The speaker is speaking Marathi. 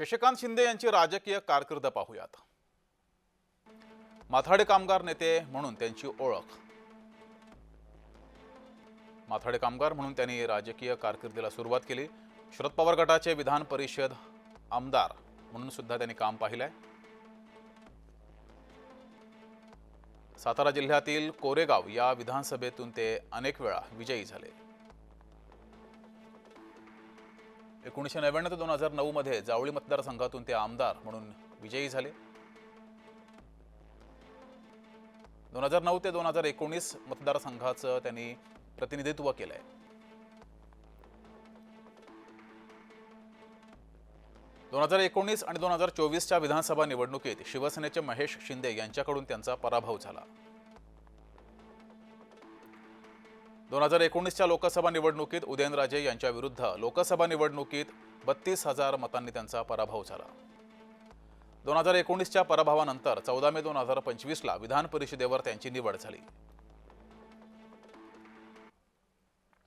शशिकांत शिंदे यांची राजकीय कारकीर्द पाहूयात. माथाडे कामगार नेते म्हणून त्यांची ओळख. माथाडे कामगार म्हणून त्यांनी राजकीय कारकिर्दीला सुरुवात केली. शरद पवार गटाचे विधान परिषद आमदार म्हणून सुद्धा त्यांनी काम पाहिलंय. सातारा जिल्ह्यातील कोरेगाव या विधानसभेतून ते अनेक वेळा विजयी झाले. एकोणीसशे नव्याण्णव ते दोन हजार नऊमध्ये जावळी मतदारसंघातून ते आमदार म्हणून विजयी झाले. दोन हजार नऊ ते दोन हजार एकोणीस मतदारसंघाचं त्यांनी प्रतिनिधित्व केलं आहे दोन हजार एकोणीस आणि दोन हजार चोवीसच्या विधानसभा निवडणुकीत शिवसेनेचे महेश शिंदे यांच्याकडून त्यांचा पराभव झाला. दोन हजार एकोणीसच्या लोकसभा निवडणुकीत उदयनराजे यांच्या विरुद्ध लोकसभा निवडणुकीत बत्तीस हजार मतांनी त्यांचा पराभव झाला. दोन हजार एकोणीसच्या पराभवानंतर चौदा मे दोन हजार पंचवीसला विधान परिषदेवर त्यांची निवड झाली.